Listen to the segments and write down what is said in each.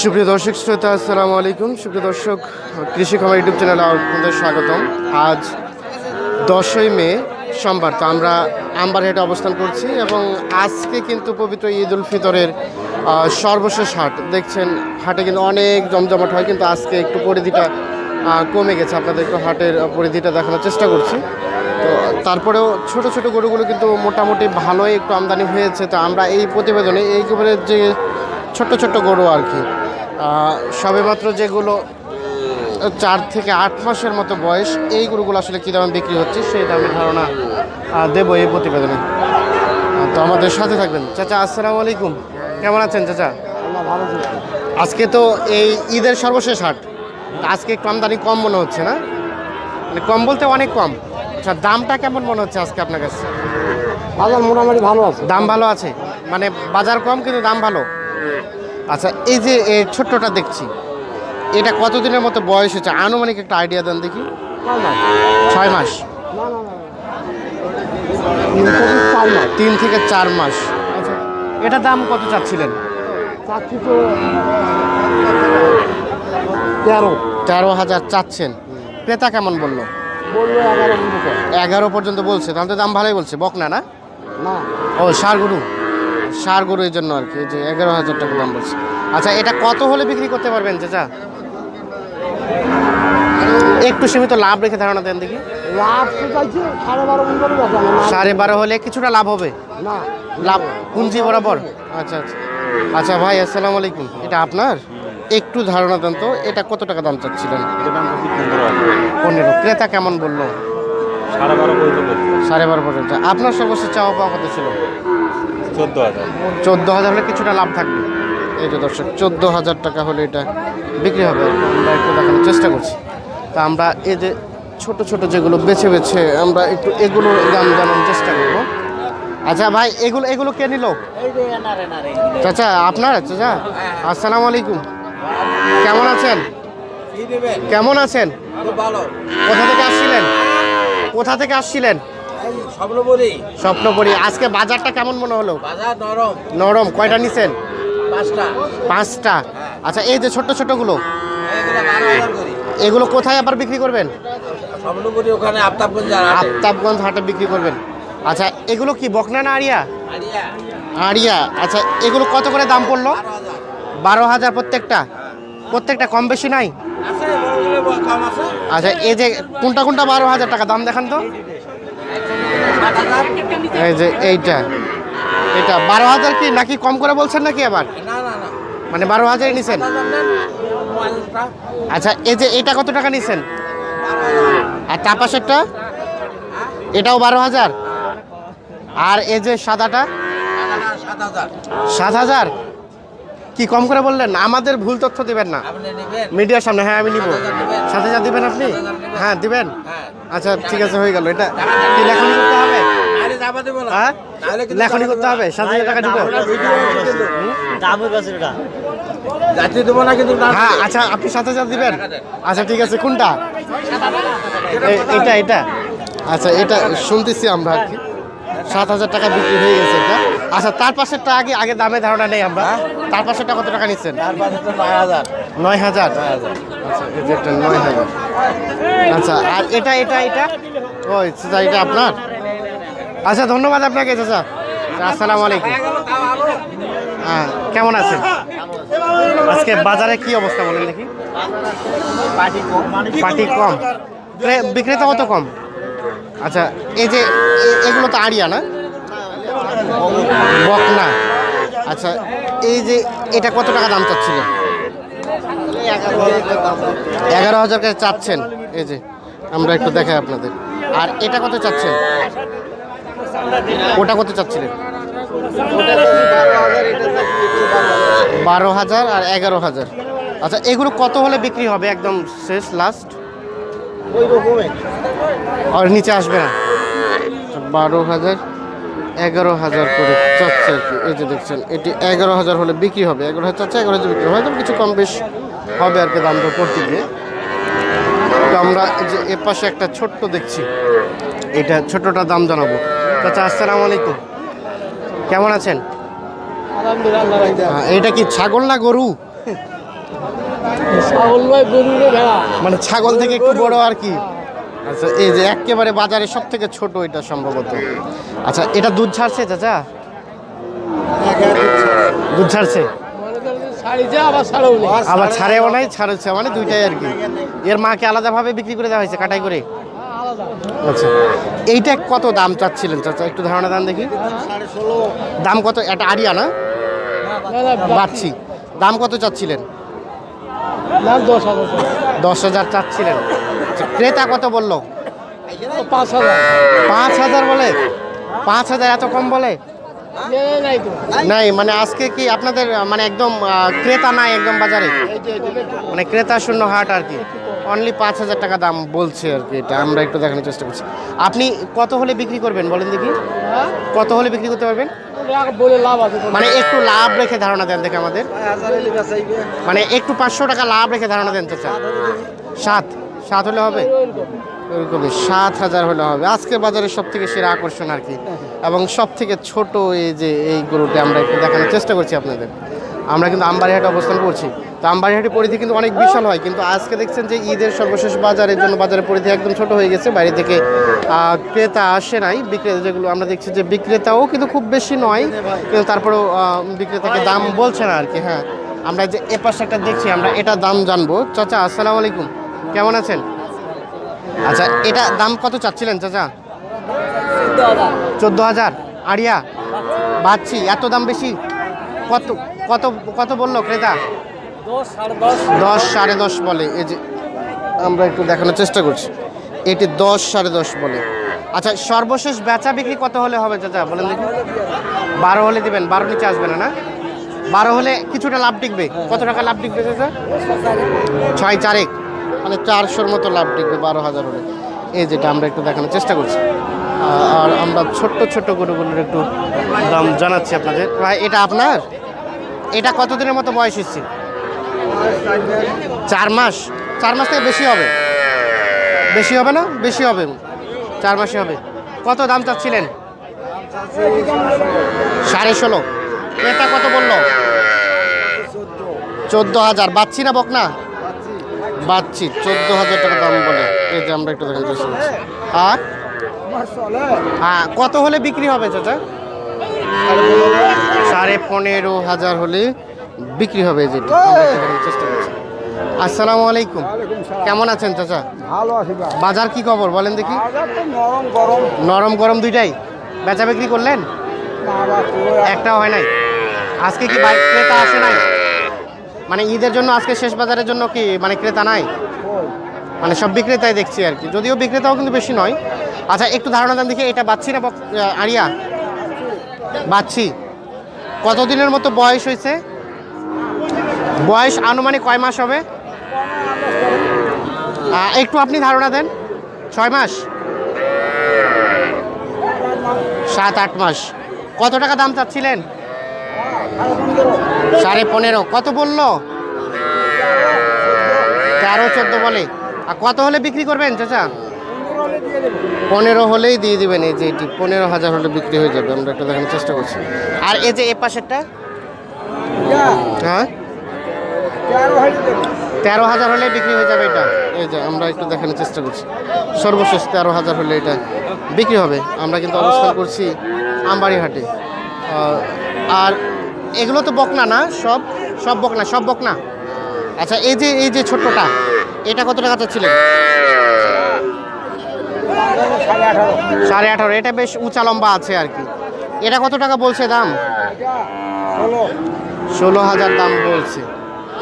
সুপ্রিয় দর্শক, শ্রোতা, আসসালামু আলাইকুম। সুপ্রিয় দর্শক কৃষি খামার ইউটিউব চ্যানেলে আপনাদের স্বাগতম। আজ দশই মে, সোমবার, তো আমরা আম্বারহেটে অবস্থান করছি এবং আজকে কিন্তু পবিত্র ঈদ উল ফিতরের সর্বশেষ হাট। দেখছেন, হাটে কিন্তু অনেক জমজমাট হয়, কিন্তু আজকে একটু পরিধিটা কমে গেছে। আপনাদের একটু হাটের পরিধিটা দেখানোর চেষ্টা করছি। তো তারপরেও ছোট ছোট গরুগুলো কিন্তু মোটামুটি ভালোই একটু আমদানি হয়েছে। তো আমরা এই প্রতিবেদনে এইবারে যে ছোট্ট ছোট্ট গরু আর কি। সবেমাত্র যেগুলো চার থেকে আট মাসের মতো বয়স এই গরুগুলো আসলে কী দামে বিক্রি হচ্ছে সেই দামের ধারণা দেবো এই প্রতিবেদনে। তো আমাদের সাথে থাকবেন। চাচা আসসালামু আলাইকুম। কেমন আছেন চাচা? আজকে তো এই ঈদের সর্বশেষ হাট। আজকে একটু আমদানি কম মনে হচ্ছে না? মানে কম বলতে অনেক কম। আচ্ছা দামটা কেমন মনে হচ্ছে আজকে আপনার কাছে? বাজার মোটামুটি ভালো আছে। দাম ভালো আছে? মানে বাজার কম কিন্তু দাম ভালো। আচ্ছা এই যে এই ছোট্টটা দেখছি এটা কতদিনের মতো বয়স হচ্ছে আনুমানিক একটা আইডিয়া দেন দেখি। ছয় মাস। তিন থেকে চার মাস। আচ্ছা। এটা দাম কত চাচ্ছিলেন? চাচ্ছি তো তেরো। তেরো হাজার চাচ্ছেন। ক্রেতা কেমন বলল? এগারো পর্যন্ত। বলছে। তাহলে তো দাম ভালোই বলছে। বকনা না? না। ও সার গরু সার গরু এই জন্য আর কি যে এগারো হাজার টাকা দাম বলছে। আচ্ছা এটা কত হলে বিক্রি করতে পারবেন চাচা? একটু সীমিত লাভ রেখে ধারণা দেন দেখি। লাভ সাড়ে বারো হলে কিছুটা লাভ হবে? না। লাভ পুঞ্জি বরাবর? আচ্ছা আচ্ছা। আচ্ছা ভাই আসসালামু আলাইকুম। এটা আপনার? একটু ধারণা দেন তো এটা কত টাকা দাম চাচ্ছিলেন? পনেরো ক্রেতা কেমন বলল? সাড়ে বারো পর্যন্ত সাড়ে বারো পর্যন্ত। আপনার সর্বোচ্চ চাওয়া পাওয়া কত ছিল? চোদ্দ হাজার। চোদ্দ হাজার হলে কিছুটা লাভ থাকবে। এই যে দর্শক চোদ্দ হাজার টাকা হলে এটা বিক্রি হবে। আমরা একটু দেখানোর চেষ্টা করছি। তা আমরা এই যে ছোট ছোট যেগুলো বেছে বেছে আমরা একটু এগুলো দাম জানানোর চেষ্টা করব। আচ্ছা ভাই এগুলো এগুলো কে নিল? চাচা আপনার? চাচা আসসালামু আলাইকুম কেমন আছেন? কেমন আছেন? কোথা থেকে আসছিলেন? কোথা থেকে আসছিলেন? স্বপ্ন বলি স্বপ্নপুরি। আজকে বাজারটা কেমন মনে হলো? বাজার নরম। নরম। কয়টা নিছেন? পাঁচটা। পাঁচটা। আচ্ছা এই যে ছোট্ট ছোটগুলো এগুলো করি। এগুলো কোথায় আবার বিক্রি করবেন? স্বপ্নপুরি ওখানে আফতাবগঞ্জ আফতাবগঞ্জ হাটে বিক্রি করবেন। আচ্ছা এগুলো কি বকনা না আড়িয়া আড়িয়া আচ্ছা এগুলো কত করে দাম পড়ল? বারো হাজার। প্রত্যেকটা। প্রত্যেকটা কম বেশি নাই? আচ্ছা এই যে কোনটা কোনটা বারো হাজার টাকা? দাম দেখান তো। এই যে এইটা। এটা বারো হাজার কি নাকি কম করে বলছেন নাকি আবার? মানে বারো হাজারই নিছেন? আচ্ছা এই যে এটা কত টাকা নিছেন? আর তার পাশেরটা? এটাও বারো হাজার? আর এই যে সাদাটা? সাত হাজার। কি কম করে বললেন? আমাদের ভুল তথ্য দিবেন না। মিডিয়ার সামনে হ্যাঁ আমি নিব। সাথে হাজার দিবেন। আপনি? হ্যাঁ দিবেন। হ্যাঁ। আচ্ছা ঠিক আছে হয়ে গেল। এটা কি লেখনি করতে হবে? হ্যাঁ? লেখনি করতে হবে। হাজার টাকা দিব। দেবো। না কিন্তু হ্যাঁ আচ্ছা আপনি সাত হাজার দিবেন? আচ্ছা ঠিক আছে কোনটা? এটা এটা। আচ্ছা এটা শুনতেছি আমরা আর কি। সাত হাজার টাকা বিক্রি হয়ে গেছে এটা। আচ্ছা তার পাশেরটা আগে আগে দামে ধারণা নেই আমরা। তার পাশেরটা কত টাকা নিচ্ছেন? নয় হাজার। আচ্ছা নয় হাজার। আচ্ছা আর এটা এটা এটা? ওই চাচা এটা আপনার? আচ্ছা ধন্যবাদ আপনাকে চাচা। আসসালামু আলাইকুম। হ্যাঁ কেমন আছেন? আজকে বাজারে কি অবস্থা বলেন দেখি। পাটি কম। বিক্রেতা কত কম? আচ্ছা এই যে এগুলো তো আড়িয়া না? বকনা। আচ্ছা এই যে এটা কত টাকা দাম চাচ্ছিল এগারো হাজার করে চাচ্ছেন, এই যে। আমরা একটু দেখাই আপনাদের। আর এটা কত চাচ্ছেন? ওটা কত চাচ্ছিলেন? বারো হাজার আর এগারো হাজার। আচ্ছা এগুলো কত হলে বিক্রি হবে? একদম শেষ লাস্ট আর নিচে আসবে না? বারো হাজার এগারো হাজার করে চাচ্ছে আর কি। এই যে দেখছেন এটি এগারো হাজার হলে বিক্রি হবে। এগারো হাজার চাচ্ছে এগারো হাজার বিক্রি হয়তো কিছু কম বেশ হবে আর কি দাম দর করতে গিয়ে। তো আমরা এই যে এ পাশে একটা ছোট্ট দেখছি। এটা ছোটটা দাম জানাব। চাচা আসসালামু আলাইকুম। কেমন আছেন? আহ, এটা কি ছাগল না গরু? ছাগল ভাই গরু ভেড়া মানে ছাগল থেকে একটু বড় আর কি? আচ্ছা এই যে একেবারে বাজারে সব থেকে ছোট এটা সম্ভবত। আচ্ছা এটা দুধ ছাড়ছে চাচা? দুধ ছাড়ছে? আবার ছাড়াও নেই। ছাড়ছে মানে দুইটাই আর কি। এর মাকে আলাদাভাবে বিক্রি করে দেওয়া হয়েছে কাটাই করে? আচ্ছা এইটা কত দাম চাচ্ছিলেন চাচা? একটু ধারণা দাম দেখি। দাম কত? এটা আরিয়া না? বাচ্ছি দাম কত চাচ্ছিলেন? না দশ হাজার দশ হাজার চাচ্ছিলেন। আচ্ছা, ক্রেতা কত বলল? পাঁচ হাজার। পাঁচ হাজার বলে? পাঁচ হাজার এত কম বলে? নাই মানে আজকে কি আপনাদের মানে একদম ক্রেতা নাই একদম বাজারে? মানে ক্রেতা শূন্য হাট আর কি। অনলি পাঁচ হাজার টাকা দাম বলছে আর কি এটা আমরা একটু দেখানোর চেষ্টা করছি। আপনি কত হলে বিক্রি করবেন বলেন দেখি। হ্যাঁ? কত হলে বিক্রি করতে পারবেন? মানে একটু লাভ রেখে ধারণা দেন দেখে আমাদের। মানে একটু পাঁচশো টাকা লাভ রেখে ধারণা দেন চাচা সাত সাত হলে হবে? ওইরকমই, সাত হাজার হলে হবে। আজকের বাজারে সব থেকে সেরা আকর্ষণ আর কি। এবং সব থেকে ছোট এই যে এই গরুটা আমরা একটু দেখানোর চেষ্টা করছি আপনাদের। আমরা কিন্তু আমবাড়িহাটে অবস্থান করছি। তো আমবাড়িহাটের পরিধি কিন্তু অনেক বিশাল হয় কিন্তু আজকে দেখছেন যে ঈদের সর্বশেষ বাজারের জন্য বাজারের পরিধি একদম ছোট হয়ে গেছে বাইরে থেকে ক্রেতা আসে নাই। বিক্রেতা যেগুলো আমরা দেখছি যে বিক্রেতাও কিন্তু খুব বেশি নয় কিন্তু তারপরেও বিক্রেতাকে দাম বলছে না আর কি হ্যাঁ। আমরা যে এ পাশে একটা দেখছি আমরা এটা দাম জানব। চাচা আসসালামু আলাইকুম। কেমন আছেন? আচ্ছা এটা দাম কত চাচ্ছিলেন চাচা? চোদ্দ হাজার। আড়িয়া বাচ্ছি এত দাম বেশি? কত? কত কত বলল ক্রেতা? দশ সাড়ে দশ। বলে। এই যে আমরা একটু দেখানোর চেষ্টা করছি। এটি দশ সাড়ে দশ বলে। আচ্ছা সর্বশেষ বেচা বিক্রি কত হলে হবে চাচা? বলেন দেখি। বারো হলে দিবেন। বারো নিচে আসবে না না? বারো হলে কিছুটা লাভ টিকবে? কত টাকা লাভ টিকবে চাচা? ছয় চারেক মানে চারশোর মতো লাভ টিকবে বারো হাজার হলে। এই যেটা আমরা একটু দেখানোর চেষ্টা করছি। আর আমরা ছোট্ট ছোট্ট গরুগুলোর একটু দাম জানাচ্ছি আপনাদের। ভাই এটা আপনার? এটা কতদিনের মতো বয়স হচ্ছে? চার মাস। চার মাস থেকে বেশি হবে। বেশি হবে না? বেশি হবে। চার মাসে হবে। কত দাম চাচ্ছিলেন? সাড়ে ষোলো। এটা কত বলল? চোদ্দ হাজার। বাচ্চি না বক না বাচ্চি চোদ্দ হাজার টাকা দাম বলে। এই যে আমরা একটু দেখেন হ্যাঁ কত হলে বিক্রি হবে, চাচা? সাড়ে পনেরো হাজার হলে বিক্রি হবে যেটা চেষ্টা করছি। আসসালামু আলাইকুম। কেমন আছেন চাচা? ভালো আছে বাজার কি খবর বলেন দেখি। নরম গরম নরম গরম দুইটাই। বেচা বিক্রি করলেন? একটাও হয় নাই। আজকে কি বাইক ক্রেতা আসে নাই? মানে ঈদের জন্য আজকে শেষ বাজারের জন্য কি মানে ক্রেতা নাই? মানে সব বিক্রেতাই দেখছি আর কি। যদিও বিক্রেতাও কিন্তু বেশি নয়। আচ্ছা একটু ধারণা দেন দেখি এটা বাচ্চি না আরিয়া বাচ্চি। কতদিনের মতো বয়স হয়েছে? বয়স আনুমানিক কয় মাস হবে? একটু আপনি ধারণা দেন। ছয় মাস? সাত, আট মাস। কত টাকা দাম চাচ্ছিলেন? সাড়ে পনেরো। কত বলল? তেরো, চোদ্দ বলে। আর কত হলে বিক্রি করবেন, চাচা? পনেরো হলেই দিয়ে দিবেন এই যে এটি। পনেরো হাজার হলে বিক্রি হয়ে যাবে। আমরা একটু দেখানোর চেষ্টা করছি। আর এই যে এ পাশেরটা? হ্যাঁ? তেরো হাজার হলে বিক্রি হয়ে যাবে এটা। এই যে আমরা একটু দেখানোর চেষ্টা করছি। সর্বশেষ তেরো হাজার হলে এটা বিক্রি হবে। আমরা কিন্তু অবস্থান করছি আমবাড়িহাটে। আর এগুলো তো বকনা না? সব? সব বকনা সব বকনা? আচ্ছা এই যে এই যে ছোট্টটা এটা কত টাকা চাচ্ছিলেন? সাড়ে আঠারো। এটা বেশ উঁচা লম্বা আছে আর কি। এটা কত টাকা বলছে দাম? ষোলো হাজার দাম বলছে।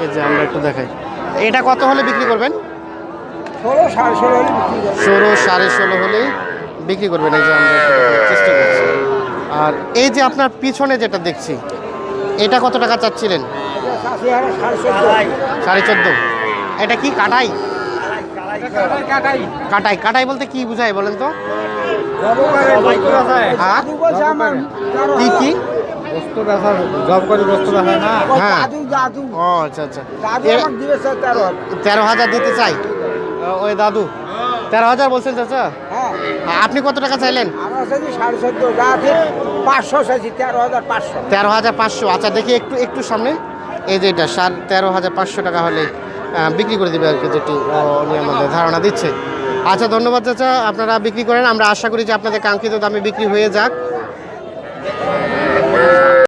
এই যে আমরা একটু দেখাই। এটা কত হলে বিক্রি করবেন? ষোলো সাড়ে ষোলো হলে বিক্রি করবেন। এই যে আমরা চেষ্টা করছি। আর এই যে আপনার পিছনে যেটা দেখছি, এটা কত টাকা চাচ্ছিলেন? সাড়ে চোদ্দ। এটা কি কাটাই। কাটাই কাটাই বলতে কি বুঝায় বলেন তো? হ্যাঁ? তেরো কি? কি জব করে বস্তু দেখা হ্যাঁ। দাদু দাদু ও আচ্ছা আচ্ছা। দাদু এ- আমাকে দিবে স্যার তেরো হাজার। তেরো হাজার দিতে চাই? ও, ওই দাদু। তেরো হাজার বলছেন চাচা? হ্যাঁ। আপনি কত টাকা চাইলেন? পাঁচশো চাইছি তেরো হাজার পাঁচশো। তেরো হাজার পাঁচশো। আচ্ছা দেখি একটু একটু সামনে। এই যে এটা তেরো হাজার পাঁচশো টাকা হলে। বিক্রি করে দেবে আর কি, যেটি আমাদের ধারণা দিচ্ছে। আচ্ছা ধন্যবাদ চাচা, আপনারা বিক্রি করেন। আমরা আশা করি যে আপনাদের কাঙ্ক্ষিত দামে বিক্রি হয়ে যাক।